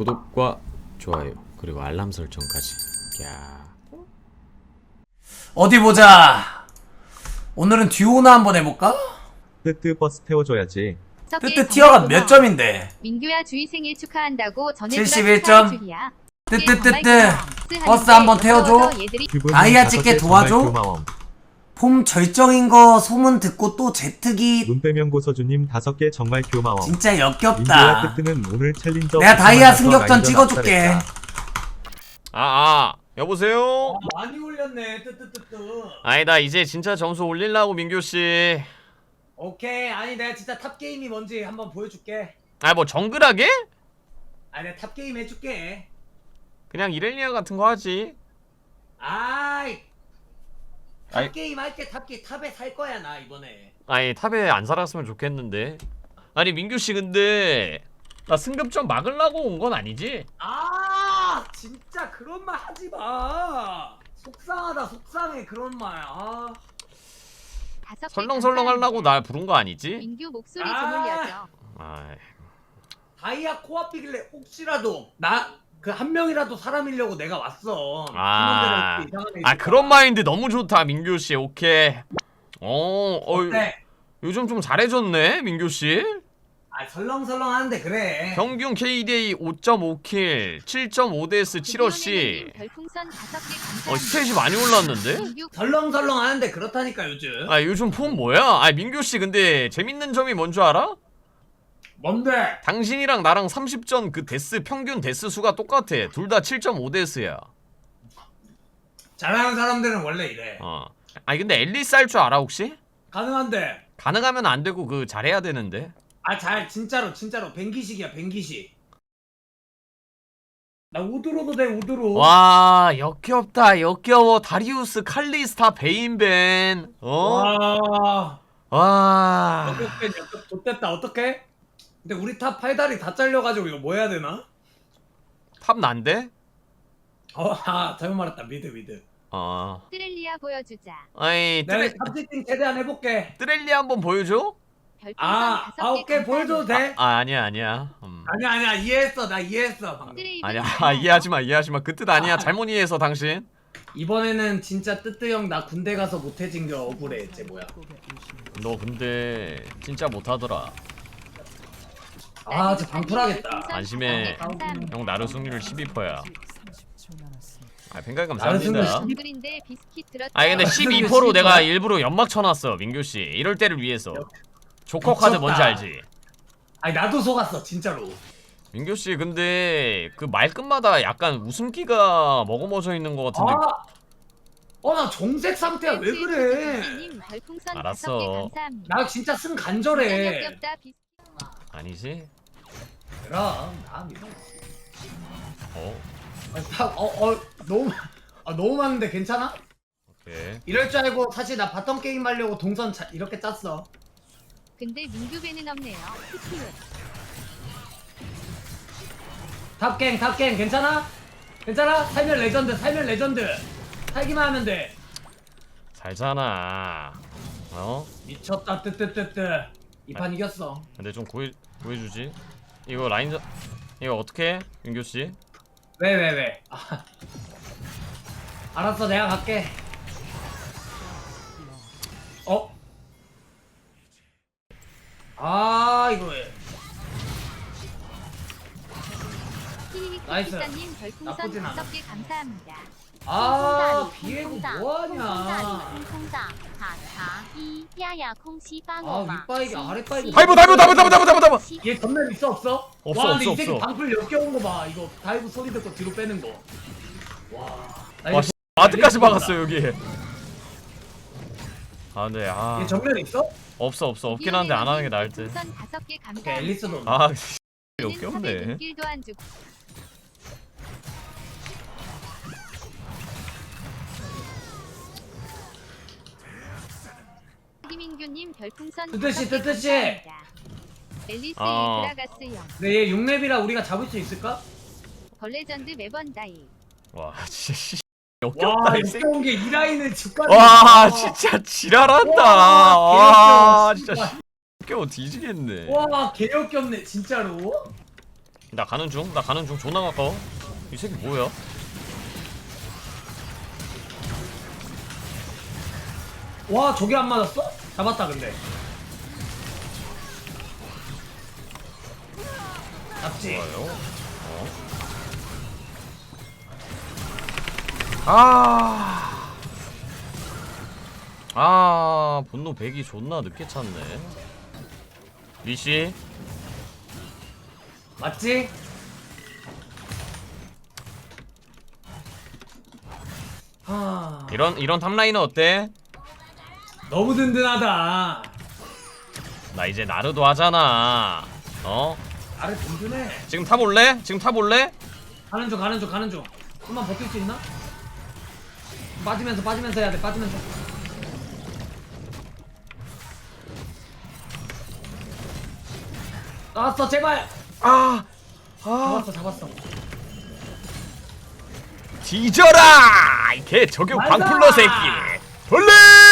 구독과 좋아요 그리고 알람 설정까지. 야. 어디 보자. 오늘은 듀오나 한번 해볼까? 뜨뜨 버스 태워줘야지. 뜨뜨 티어가 몇 점인데? 민규야 주희 생일 축하한다고 전해주라 71 축하해 점. 뜨뜨뜨뜨. 버스 한번 태워줘. 다섯 찍게 개 정말 도와줘? 고마워. 폼 절정인 거 소문 듣고 또 제트기 눈 빼면 고서주님 다섯 개 정말 고마워. 진짜 역겹다. 뜨뜨는 오늘 챌린저 내가 다이아 승격전 찍어줄게. 아, 아, 여보세요? 많이 올렸네. 뜨뜨뜨뜨. 아니, 나 이제 진짜 점수 올리려고, 민규씨. 오케이. 아니 내가 진짜 탑 게임이 뭔지 한번 보여줄게. 아, 뭐, 정글하게? 아니 내가 탑 게임 해줄게. 그냥 이렐리아 같은 거 하지. 아이. 탑 아이. 게임 할게 탑 게임 탑에 살 거야 나 이번에. 아니, 탑에 안 살았으면 좋겠는데. 아니, 민규씨, 근데. 나 승급 좀 막으려고 온 건 아니지? 아 진짜 그런 말 하지 마. 속상하다 속상해 그런 말. 아. 다섯 개 설렁설렁 하려고 감사합니다. 날 부른 거 아니지? 민규 목소리 아. 좀 올려줘. 아이, 다이아 코앞이길래 혹시라도 나 그 한 명이라도 사람이려고 내가 왔어. 아. 아, 그런 봐. 마인드 너무 좋다, 민규 씨. 오케이. 어, 어, 어때? 요즘 좀 잘해졌네, 민규 씨. 아 설렁설렁 하는데 그래. 평균 KDA 5.5킬, 7.5DS 7어씨. 별풍선 다섯 개 감사합니다. 어, 스탯이 많이 올랐는데? 민규 설렁설렁 하는데 그렇다니까 요즘. 아, 요즘 폼 뭐야? 아, 민규 씨 근데 재밌는 점이 뭔 줄 알아? 뭔데? 당신이랑 나랑 30전 그 데스 평균 데스 수가 똑같아. 둘 다 7.5 데스야. 잘하는 사람들은 원래 이래. 어. 아니 근데 앨리스 할 줄 알아 혹시? 가능한데. 가능하면 안 되고 그 잘해야 되는데. 아 잘 진짜로 진짜로 뱅기식이야 뱅기식. 나 우드로도 돼 우드로. 와, 역겹다. 역겨워. 다리우스, 칼리스타, 베인벤. 어? 와. 와. 어떻게 좋됐다 어떻게? 근데 우리 탑 팔다리 다 잘려가지고 이거 뭐 해야 되나? 탑 난데? 어, 아 잘못 말했다 미드 미드. 어. 트렐리아 보여주자. 아이, 내가 탑지팅 최대한 해볼게. 뜨렐리 한번 보여줘? 별풍선 아, 다섯 아개 오케이 보여줘도 돼? 아, 아니야, 아니야. 음. 아니야 아니야 이해했어 나 이해했어 방금. 트레이드 아니야 많아. 이해하지 마 이해하지 마 그 뜻 아니야 잘못 이해해서 당신 이번에는 진짜 뜨뜨 형나 군대 가서 못해진 게 억울해 쟤 뭐야? 너 근데 진짜 못하더라 아쟤 방풀하겠다. 별풍선 안심해. 형 나루 승률 12%야 아 승률 감사합니다 12? 정글인데 비스킷 들었다. 아니 근데 나루 승률 12%로 내가 12%야? 일부러 연막 쳐놨어 민규 씨 이럴 때를 위해서 조커 카드. 뭔지 알지? 아니 나도 속았어 진짜로. 민규 씨 근데 그 말끝마다 약간 웃음기가 머금어져 있는 것 같은데 아, 어나 정색 상태야 왜 그래? 알았어. 나 진짜 승 진짜 간절해. 아니지? 그럼 나 믿어. 어 아니, 다, 어, 어, 너무, 아, 너무 많은데 괜찮아? 오케이 이럴 줄 알고 사실 나 바텀 게임 하려고 동선 자, 이렇게 짰어. 근데 민규 배는 없네요. 탑갱, 탑갱, 괜찮아? 괜찮아? 살면 레전드, 살면 레전드. 살기만 하면 돼. 살잖아 어? 미쳤다, 뜨뜨뜨뜨. 이 판 이겼어. 근데 좀 구해, 구해주지 이거 라인 전 이거 어떻게 해 민규씨? 왜, 왜, 왜? 아. 알았어, 내가 갈게. 어? 아, 이거 왜? 나이스. 나쁘진 않아. 감사합니다. 아, 비애고 뭐하냐. 아, 윗바이기, 아랫바이기. 다이브 다이브 다이브 다이브 다이브 다이브 다이브 얘 전멸 있어 없어? 없어, 와, 없어, 없어. 방풀 역겨운 거 봐. 이거 다이브 소리 듣고 뒤로 빼는 거. 와와 씨, 아트까지 막았어 여기 아, 네, 안돼 아 얘 전멸 있어? 없어 없어 없긴 한데 안 하는 게 나을 듯아 엘리스도. 씨, 없게 없네 김민규님 별풍선 뜨뜻이, 다섯 개 뜨뜻이. 감사합니다. 앨리스 어. 드라가스 형 근데 얘 6렙이라 우리가 잡을 수 있을까? 벌레전드 매번 다이 와 진짜 씨 와, 역겹다 이 새끼 역겨운 게이 라인을 집까지. 와 와, 진짜 지랄한다 와, 와 개역겨워, 진짜 역겨워 뒤지겠네 와, 개역겹네, 진짜로. 나 가는 중, 나 가는 중. 존나 가까워. 이 새끼 뭐야? 와 저게 안 맞았어? 잡았다 근데 잡지 좋아요. 어. 아. 아, 분노 100이 존나 늦게 찼네. 리씨, 맞지? 하... 이런 이런 탑라인은 어때? 너무 든든하다 나 이제 나르도 하잖아. 어? 나를 든든해 지금 타볼래? 지금 타볼래? 가는 중 가는 중 가는 중 좀만 버틸 수 있나? 빠지면서 빠지면서 해야 돼 빠지면서 나왔어 제발 아, 아, 잡았어 잡았어 뒤져라! 이개 저격! 방풀러 새끼. 벌레!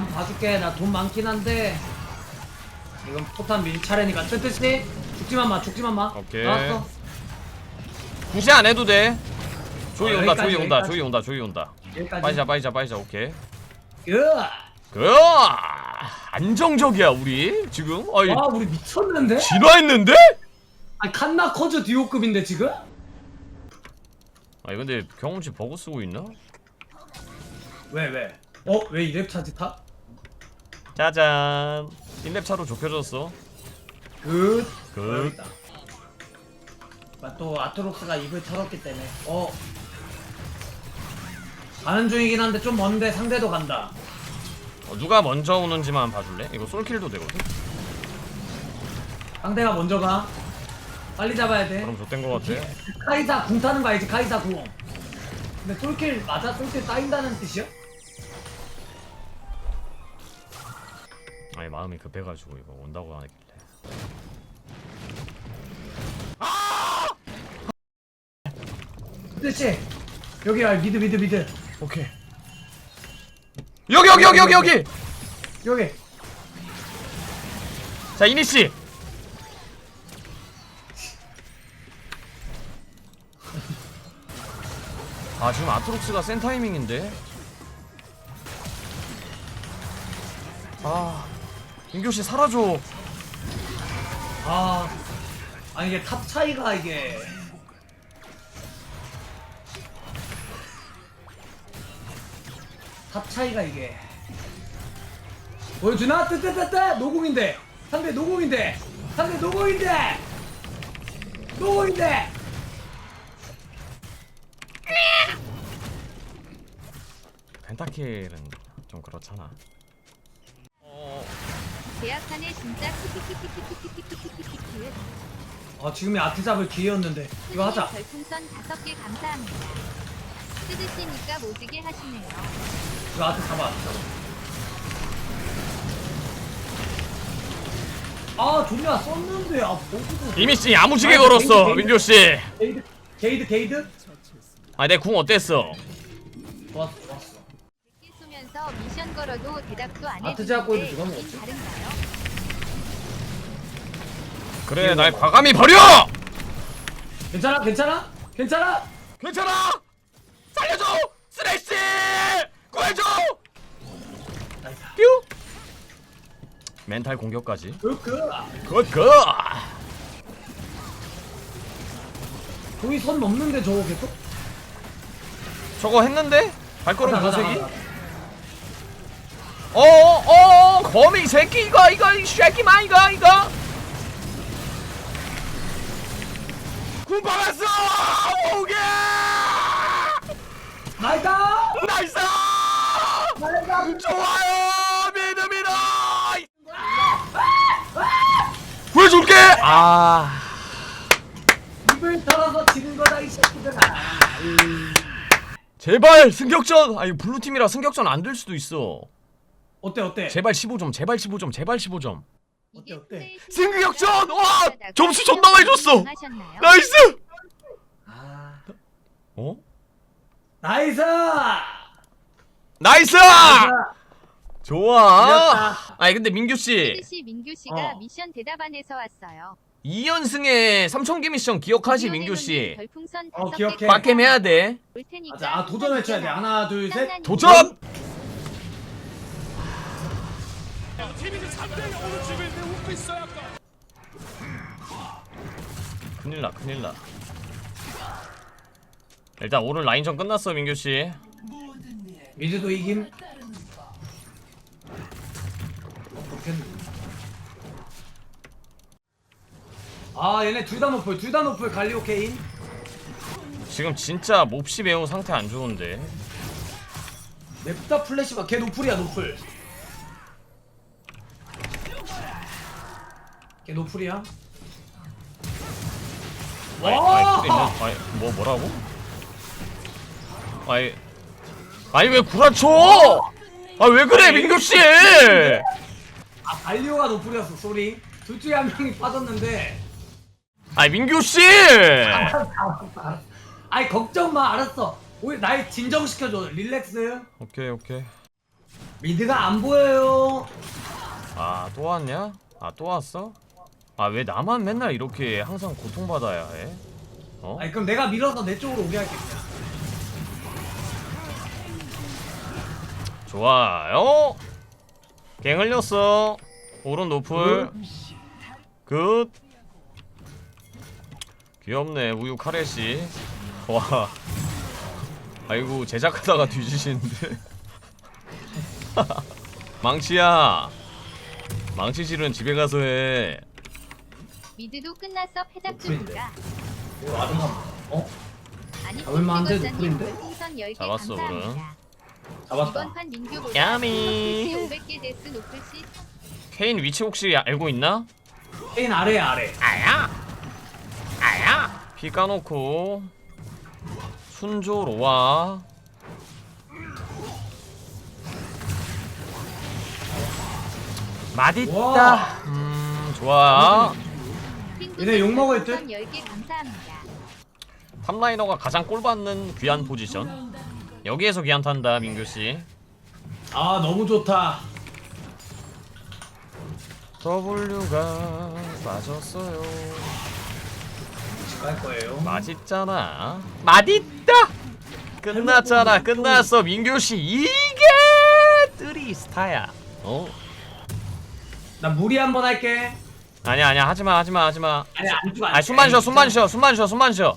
한번 봐줄게 나 돈 많긴 한데 이건 포탄 밀 차례니까 뜨뜻이 죽지만 마 죽지만 마 오케이. 나왔어 무시 안 해도 돼. 조이 어, 온다, 여기까지, 조이 온다, 여기까지. 조이 온다, 조이 온다. 여기까지 빠지자, 빠지자, 빠지자. 오케이. 으아 그 안정적이야 우리 지금. 아이 와 우리 미쳤는데? 진화했는데? 아니 칸나 커즈 듀오급인데 지금? 아니 근데 경험치 버그 쓰고 있나? 왜 왜? 어? 왜 이랩 차지 타? 짜잔. 1렙 차로 좁혀졌어. 굿 굿. 있다. 아, 또 아트록스가 입을 털었기 때문에 어 가는 중이긴 한데 좀 먼데 상대도 간다 어, 누가 먼저 오는지만 봐줄래? 이거 솔킬도 되거든. 상대가 먼저 가 빨리 잡아야 돼 그럼 좆된 거 같아. 카이사 궁 타는 거 알지 카이사 궁 근데 솔킬 맞아? 솔킬 따인다는 뜻이야? 아니 마음이 급해가지고 이거 온다고 하길래. 뜻이 여기 야 미드 미드 미드 오케이. 여기 여기 여기 여기 여기. 여기 자 이니 씨. 아 지금 아트록스가 센 타이밍인데. 아 인교 씨 사라져. 아 아니 이게 탑 차이가 이게. 탑 차이가 이게. 보여주나? 뜨뜨뜨뜨! 노공인데. 상대 노공인데. 상대 노공인데. 노공인데. 펜타킬은 좀 그렇잖아. 어, 제약하네 진짜 키키키키키키키키키키키. 아 지금이 아트 잡을 기회였는데 이거 하자 별풍선 다섯 개 감사합니다. 뜯으시니까 모지게 하시네요. 이거 아트 잡아 아트 잡아 아 존나 썼는데 아 뭐고 이미 씨 야무지게 아, 걸었어 게이드, 게이드. 민교 씨. 게이드 게이드 게이드 아내 궁 어땠어? 좋았어 좋았어 기 쏘면서 미션 걸어도 대답도 안 아트 제압 해주는데 보이도 누가 이긴? 다른가요? 그래 날 과감히 버려. 괜찮아 괜찮아 괜찮아 괜찮아. 살려줘. 쓰레쉬 구해줘. 뾰. 멘탈 공격까지. 그 굿굿. 거기 손 넘는데 저거 계속 저거 했는데? 발걸음 가자, 가자, 도색이? 가자. 어어 거미 새끼 이거 이거 이 새끼마 이거 이거. 군 박았어 오게! 나이스! 나이다. 좋아요! 미드 구해줄게! 아. 입을 털어서 지는 거다 이 새끼들아. 제발 승격전! 아니 블루팀이라 승격전 안 될 수도 있어 어때 어때 제발 15점 제발 15점 제발 15점 어때, 어때? 승격전! 와! 점수 존나 많이 줬어! 나이스 아 어? 나이스 나이스! 자, 좋아. 이겼다. 아니 근데 민규 씨 뜨듯이 민규 씨가 어. 미션 대답 안에서 왔어요. 2연승에 3,000개 미션 기억하지 민규 씨. 별풍선 어, 다섯 기억해. 개 빡겜 해야 돼. 올 테니까 맞아. 아 도전 외쳐야 돼. 하나 둘 셋. 쌍 난이. 도전! 큰일 나, 큰일 나. 일단 오늘 라인전 끝났어, 민규 씨. 미드도 이김. 좋겠네. 아 얘네 둘 다 노플 둘 다 노플 갈리오 케인 지금 진짜 몹시 매우 상태 안 좋은데. 냅다 플래시바 걔 노플이야 노플 걔 노플이야 아이, 아이, 아이, 뭐 뭐라고? 아이, 아니 왜 구라쳐? 아 왜 그래, 민규 씨? 아 갈리오가 노플이었어 쏘리 둘 중에 한 명이 빠졌는데 아이 민규 씨! 알았어 알았어 아이 걱정 마 알았어 우리 날 진정시켜줘 릴렉스 오케이 오케이. 미드가 안 보여요 아 또 왔냐? 아 또 왔어? 아 왜 나만 맨날 이렇게 항상 고통받아야 해? 어? 아니 그럼 내가 밀어서 내 쪽으로 오게 할게 그냥 좋아요. 갱 흘렸어. 오른 노플. 굿. 귀엽네 우유 카레씨. 와. 아이고 제작하다가 뒤지시는데. 망치야. 망치실은 집에 가서 해. 미드도 끝났어 패작 노플인데. 중인가? 오 아줌마 어? 아니 돼, 찍었자님 노플인데? 별풍선 10개 잡았어, 감사합니다. 잡았다 이번 판 민규보다 야미. 500개 데스 노플씨 케인 위치 혹시 알고 있나? 케인 아래에 아래 아야 아야 피 까놓고 순조로와 맛있다 와. 음 좋아 얘네 욕 먹을 듯? 10개 감사합니다. 탑라이너가 가장 꼴 받는 귀한 포지션. 여기에서 귀한 탄다 민규씨. 아 너무 좋다. W가 빠졌어요. 갈 거예요. 맛있잖아. 맛있다! 끝났잖아 끝났어. 민규씨 이게 뜨리스타야. 어? 나 무리 한번 할게 아니야 아니야. 하지마 하지마 하지마. 아니 안 죽어 안 아. 숨만 쉬어 숨만 쉬어 숨만 쉬어 숨만 쉬어.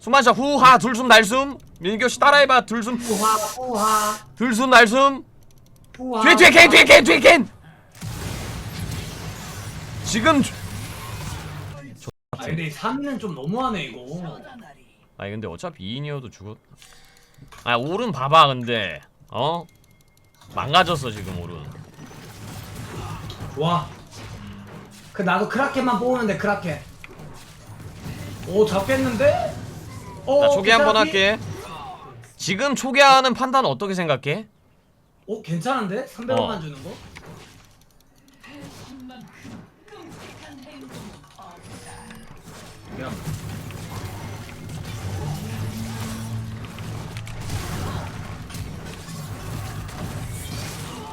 숨만 쉬어. 후하 둘숨 날숨. 민규씨 따라해봐. 둘숨. 후하 후하. 둘숨 날숨. 후하. 뒤에 뒤에 캔 뒤에 캔 뒤에 캔. 지금 주- 아 근데 3는 좀 너무하네 이거. 아니 근데 어차피 2인이어도 죽었 아 오른 봐봐 근데. 어? 망가졌어 지금 오른. 좋아 그 나도 크라켄만 뽑으면 돼 크라켄 오 잡겠는데? 오나 초기 한번? 할게 지금 초기화하는 판단 어떻게 생각해? 오 괜찮은데? 300원만 어. 주는 거? 야.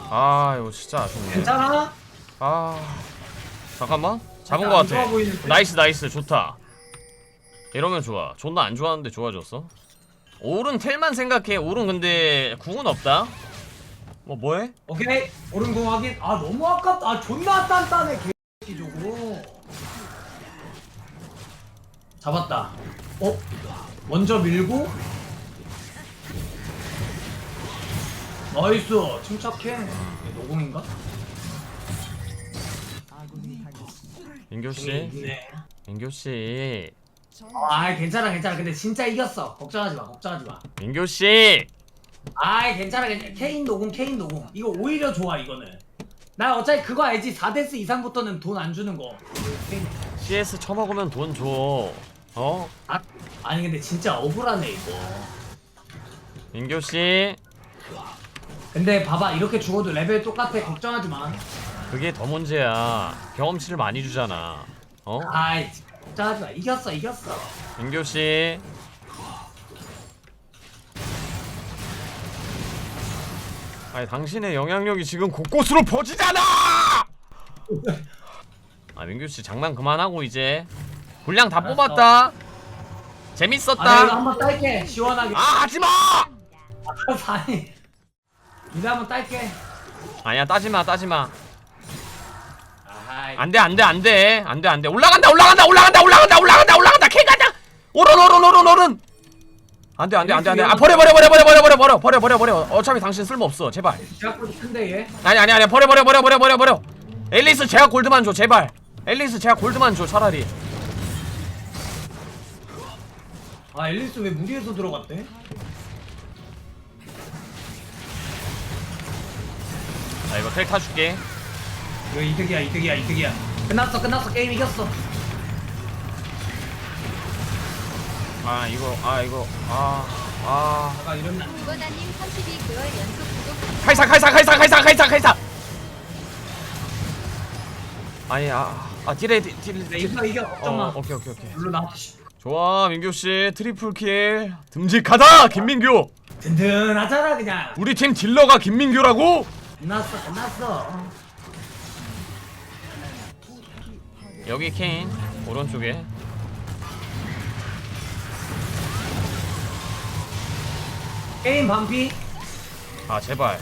아 이거 진짜 아쉽네 괜찮아? 아 잠깐만. 잡은 약간 거안 같아. 보이는데? 나이스 나이스. 좋다. 이러면 좋아. 존나 안 좋아하는데 좋아졌어? 오른 텔만 생각해. 오른 근데 궁은 없다. 뭐 뭐해? 오케이. 오른 공 확인. 아 너무 아깝다. 아 존나 단단해 개새끼 저거. 잡았다. 어? 먼저 밀고. 나이스. 침착해. 얘 노공인가? 민교씨? 있네. 민교씨. 아 괜찮아 괜찮아. 근데 진짜 이겼어. 걱정하지 마 걱정하지 마. 민교씨! 아이 괜찮아 괜찮아. 케인 노공 케인 노공 이거 오히려 좋아 이거는. 나 어차피 그거 알지? 4데스 이상부터는 돈 안 주는 거. 케인. CS 처먹으면 돈 줘. 어? 아, 아니 근데 진짜 억울하네 이거. 민교씨. 근데 봐봐 이렇게 죽어도 레벨 똑같아. 걱정하지 마 그게 더 문제야 경험치를 많이 주잖아 어? 아이 마 이겼어 이겼어 민교씨 아니 당신의 영향력이 지금 곳곳으로 퍼지잖아. 아 민규 씨 장난 그만하고 이제 분량 다 알았어. 뽑았다. 아, 이거 재밌었다. 한번 딸게 시원하게 아 하지 마. 아니 이제 한번 딸게 아니야 따지 마 따지 마. 안돼 안돼 안돼 안돼 안돼 올라간다 올라간다 올라간다 올라간다 올라간다 올라간다 K 가자. 오른 오른 오른 오른. 안돼 안돼 안돼 안돼. 아 버려 버려 버려 버려 버려 버려 버려 버려 버려 버려. 어차피 당신 쓸모 없어 제발. 제약골드 큰데 얘 아니 아니 아니 버려 버려 버려 버려 버려 버려. 앨리스 제가 골드만 줘 제발. 앨리스 제가 골드만 줘 차라리. 아 앨리스 왜 무리해서 들어갔대? 자 이거 텔 타줄게. 이거 이득이야 이득이야 이득이야 끝났어 끝났어 게임 이겼어 아 이거 아 이거 아 아. 아까 안 돼. 구거다님 32개월 연속 구독 칼사 칼사 칼사 칼사 칼사 칼사. 아니 아아 딜에 딜 네, 이거 이겨 걱정 마 어 오케이 오케이 오케이. 물로 나 좋아 민규 씨 트리플 킬 듬직하다 김민규. 든든하잖아 그냥 우리 팀 딜러가 김민규라고? 끝났어 끝났어 여기 케인 오른쪽에. 게임 반피. 아 제발.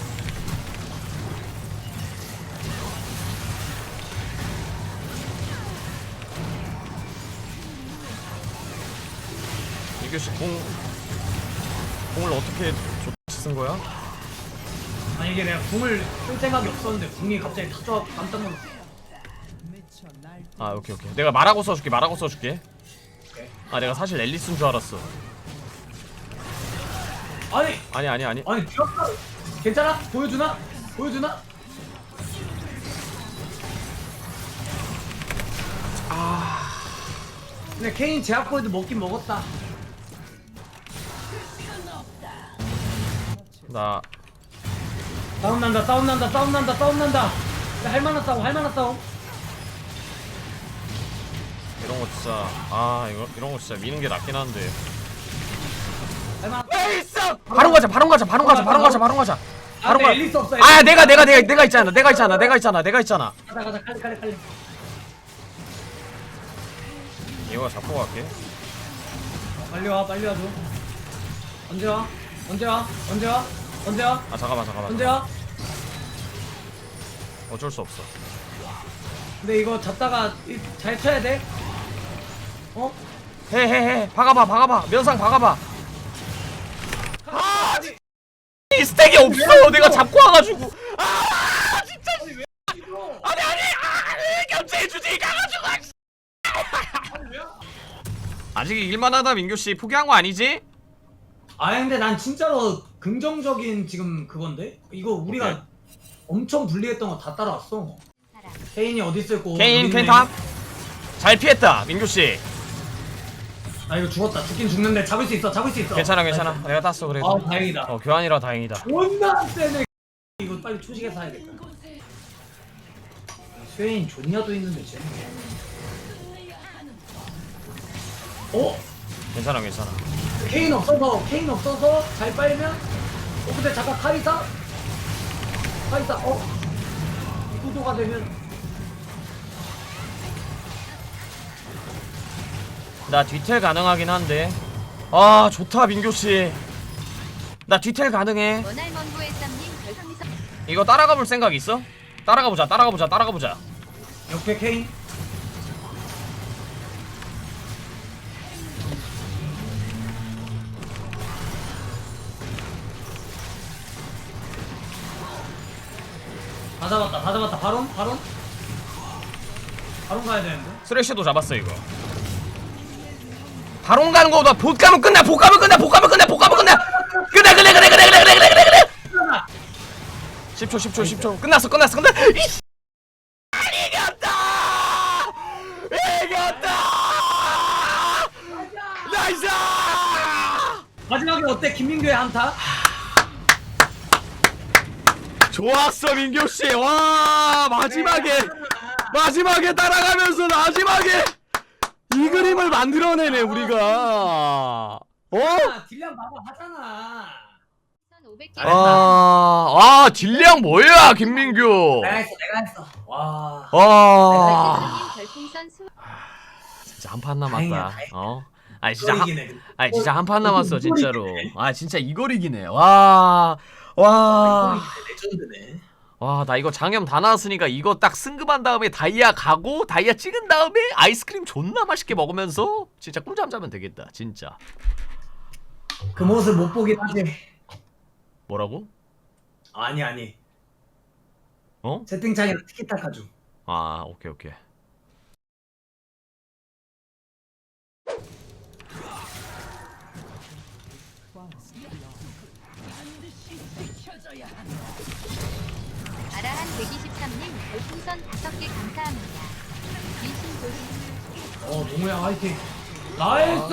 민규 씨공 공을 어떻게 좋게 쓴 거야? 아니 이게 내가 궁을 쓸 생각이 없었는데 궁이 갑자기 타져 깜짝 놀랐어 아 오케이 오케이. 내가 말하고 써줄게 말하고 써줄게. 아 내가 사실 앨리스인 줄 알았어. 아니! 아니 아니 아니. 아니 귀엽다 괜찮아? 보여주나? 보여주나? 아. 근데 케인 제압골드 먹긴 먹었다. 나 싸움 난다 싸움 난다 싸움 난다 싸움 난다. 야, 할만한 싸움 할만한 싸움 이런 거 진짜 아 이거 이런 거 진짜 미는 게 낫긴 한데. 할만한 바로 가자 바로 가자 바로 가자 바로 가자 바로 가자. 아 바로 근데 가 앨리스 없어 아 내가 내가 내가 내가 있잖아 내가 있잖아 내가 있잖아 내가 있잖아. 가자 가자 칼리 칼리 칼리. 이거 잡고 갈게. 빨리 와 빨리 와줘 언제 와? 언제 와? 언제 와? 언제 와? 아 잠깐만 잠깐만 언제 와? 어쩔 수 없어. 근데 이거 잡다가 이- 잘 쳐야 돼 어? 해해해. 박아봐 박아봐. 면상 박아봐. 아 진짜. 이 스택이 없어. 내가 잡고 와가지고. 아 진짜 아니 아니 아 견제해주지. 가가지고 아직 일만하다 민규씨. 포기한 거 아니지? 아 근데 난 진짜로 긍정적인 지금 그건데? 이거 우리가 오케이. 엄청 불리했던 거 다 따라왔어. 케인이 어디 있을 거 케인 켄탑. 잘 피했다 민규씨 아 이거 죽었다. 죽긴 죽는데 잡을 수 있어 잡을 수 있어. 괜찮아 괜찮아. 내가 땄어 그래도. 아 다행이다. 어 교환이라 다행이다. 존나 세네. 이거 빨리 초식에 사야 겠다 스웨인 존냐도 있는데 쟤 어? 괜찮아 괜찮아. 케인 없어서 케인 없어서 잘 빨면? 어 근데 잠깐 카이사? 카이사 어 이 구도가 되면 나 뒤텔 가능하긴 한데. 아 좋다 민규씨. 나 뒤텔 가능해. 이거 따라가 볼 생각 있어? 따라가 보자 따라가 보자 따라가 보자. 옆에 케인 다 잡았다 다 잡았다. 바론 바론? 바론 가야 되는데? 쓰레쉬도 잡았어 이거 바론 가는 거보다 봇 가면 끝나 봇 가면 끝나 봇 가면 끝나 봇 가면 끝나 끝내 끝내 끝내 끝내 끝내 끝내 끝내 끝내. 10초 10초 10초. 끝났어 끝났어. 끝났어 이씨. 이겼다! 이겼다! 나이스! 마지막에 어때? 김민규의 한타? 좋았어 민규 씨. 와 마지막에 마지막에 따라가면서 마지막에 이 그림을 만들어내네 우리가. 어? 아, 딜량 봐봐 하잖아. 500개 잘했다. 아, 아 딜량 뭐야 김민규? 내가 했어 내가 했어. 와. 아. 진짜 한 판 남았다. 다행이야. 어? 아니 진짜 한, 이기네 아니 진짜 한 판 남았어 진짜로. 아 진짜 이걸 이기네. 와 와. 레전드네 와 나 이거 장염 다 나왔으니까 이거 딱 승급한 다음에 다이아 가고 다이아 찍은 다음에 아이스크림 존나 맛있게 먹으면서 진짜 꿀잠 자면 되겠다 진짜. 그 모습 못 보긴 하지. 뭐라고? 아니 아니. 어? 채팅창이랑 티키타카 중 아 오케이 오케이 123님 별풍선 5개 감사합니다. 리신 도시 어 동우야 화이팅. 나이스!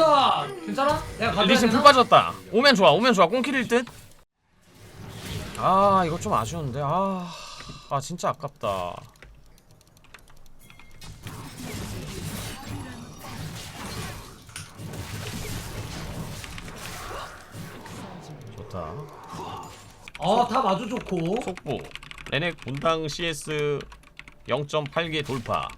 괜찮아? 내가 가져야 리신 되나? 빠졌다. 오면 좋아 오면 좋아. 꽁킬일 듯 아 이거 좀 아쉬운데. 아, 아 진짜 아깝다. 좋다. 어다 마주 좋고. 속보 레넥 분당 CS 0.8개 돌파.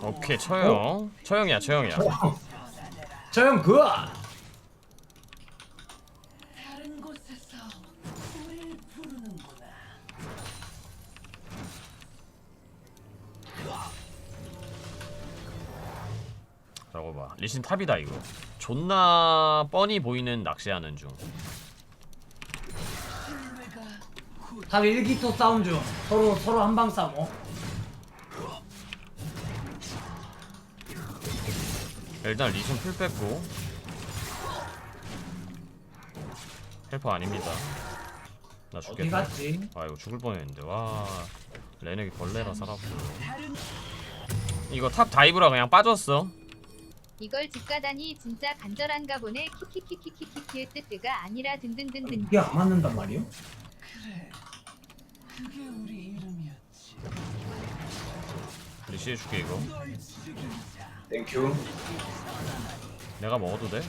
오케이 처형. 처형이야 처형이야. 저형 그라 리신 탑이다 이거. 존나 뻔히 보이는 낚시하는 중. 다 일기토 싸움 중. 서로 서로 한 방 싸움 어? 일단 리신 풀 뺐고. 헬퍼 아닙니다. 나 어디 죽겠다. 갔지? 아 이거 죽을 뻔했는데. 와 레넥이 벌레라 살았고 이거 탑 다이브라 그냥 빠졌어 이걸 집 가다니 진짜 간절한가 보네 키키키키키키키의 뜻가 아니라 등등등등 이게 안 맞는단 말이요? 리시 해줄게 이거 땡큐 내가 먹어도 돼?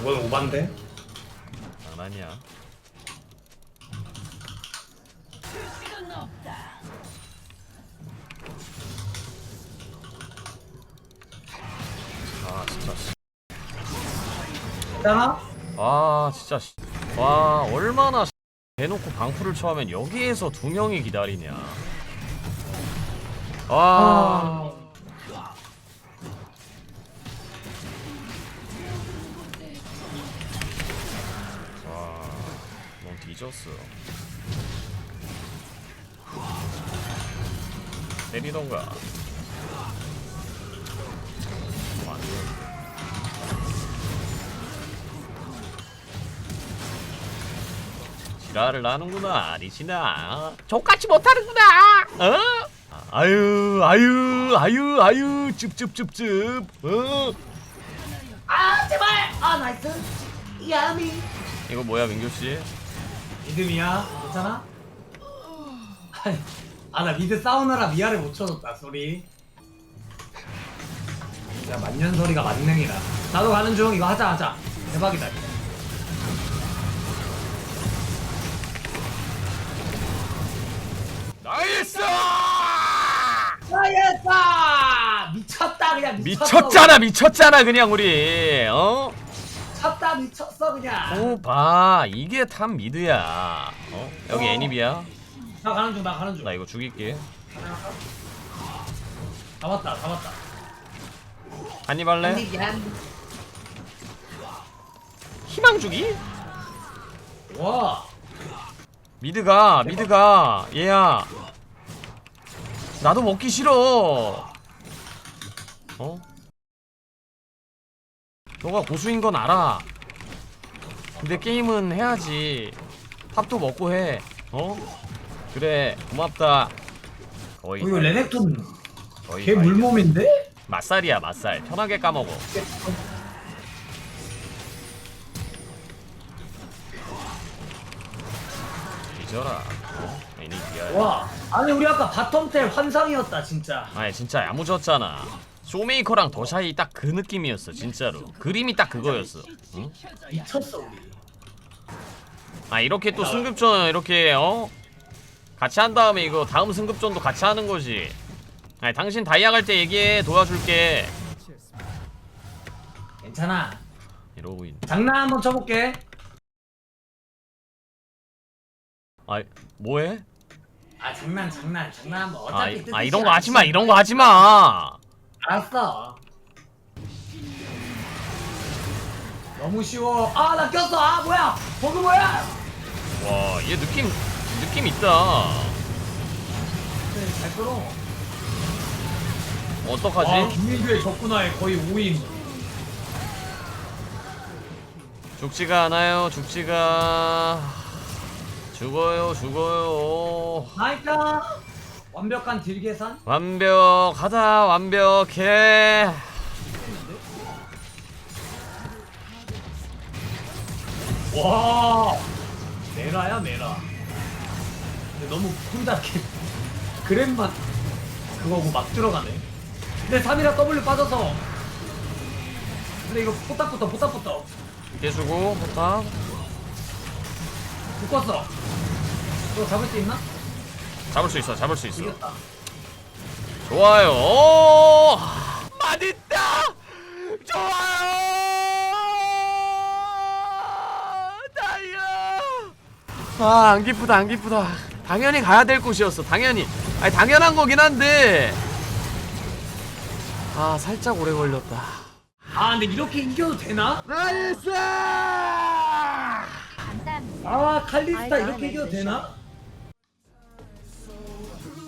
이건 오반데? 장난이야 있잖아? 아 진짜 씨. 와 얼마나 씨. 대놓고 방풀을 쳐하면 여기에서 두 명이 기다리냐 와아 와, 넌 뒤졌어. 때리던가. 지랄을 나는구나, 리시나. 족같이 못하는구나. 어? 아유, 아유, 아유, 아유, 찝찝찝찝. 어? 아 제발! 아 나이스 야미 이거 뭐야, 민규 씨? 믿음이야 괜찮아? 아나 미드 싸우느라 미아를 못 쳐줬다 쏘리 진짜 만년소리가 만능이다 나도 가는 중 이거 하자 하자 대박이다 이거. 나이스! 나이스! 미쳤다 그냥 미쳤어 미쳤잖아 미쳤잖아 그냥 우리 어? 미쳤다 미쳤어 그냥 오봐 이게 탑 미드야 어? 여기 어. 애니비야 나 가는 중 나 가는 중 나 이거 죽일게 잡았다 잡았다 한입 할래? 얀. 희망 주기? 와 미드가 미드가 얘야 나도 먹기 싫어. 어? 너가 고수인 건 알아. 근데 게임은 해야지. 밥도 먹고 해. 어? 그래 고맙다. 거의 이거 레넥톤 거의 걔 물몸인데? 맛살이야 맛살. 편하게 까먹어. 잊어라. 애니 와 아니 우리 아까 바텀 텔 환상이었다 진짜. 아니 진짜 야무졌잖아. 쇼메이커랑 더샤이 딱 그 느낌이었어 진짜로. 그림이 딱 그거였어. 응? 미쳤어 우리. 아 이렇게 또 승급전 이렇게 어? 같이 한 다음에 이거 다음 승급전도 같이 하는 거지. 아니 당신 다이아 갈 때 얘기해. 도와줄게. 괜찮아. 이러고 있네. 장난 한번 쳐볼게. 아 뭐해? 아 장난 장난 장난. 한번 아, 어차피 이- 아 이런 거 하지마 않지. 이런 거 하지 마. 알았어. 너무 쉬워. 아 나 꼈어. 아 뭐야? 버그 뭐야? 와 얘 느낌 느낌 있다. 네, 잘 끌어. 어떡하지? 아 김민규의 적군화에 거의 5인 죽지가 않아요 죽지가 죽어요 죽어요. 나이까 완벽한 딜 계산? 완벽하다 완벽해. 와! 메라야 메라. 근데 너무 이렇게 그랩만 그거고 막 들어가네. 근데 3이라 W 빠져서. 근데 이거 포탑부터 포탑부터. 깨주고 포탑 묶었어. 이거 잡을 수 있나? 잡을 수 있어 잡을 수 있어. 이겼다. 좋아요. 오 맛있다! 좋아요! 다이아 아안 기쁘다 안 기쁘다. 당연히 가야 될 곳이었어 당연히. 아니 당연한 거긴 한데. 아 살짝 오래 걸렸다. 아 근데 이렇게 이겨도 되나? 나이스. 아 칼리스타 이렇게 네, 이겨도 네, 되나?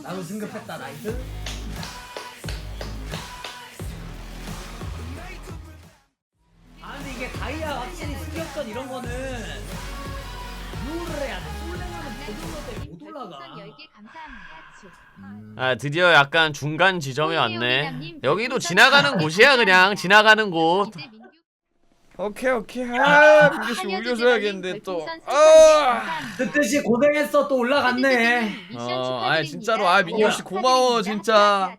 나도 승급했다 나이스. 아 근데 이게 다이아 확실히 승격전 이런 거는 룰을 해야 돼. 솔랭하면 고등어대 못 올라가. 10개 감사합니다. 쭉. 아 드디어 약간 중간 지점에 왔네. 여기도 지나가는 곳이야 그냥. 지나가는 곳 오케이 오케이 아 민규 씨 한여주 올려줘야겠는데 대표님 또 별풍선 아. 3,000개 감사합니다. 그 뜻이 고생했어 또 올라갔네 어. 아이, 진짜로, 아, 민규 씨 고마워. 진짜.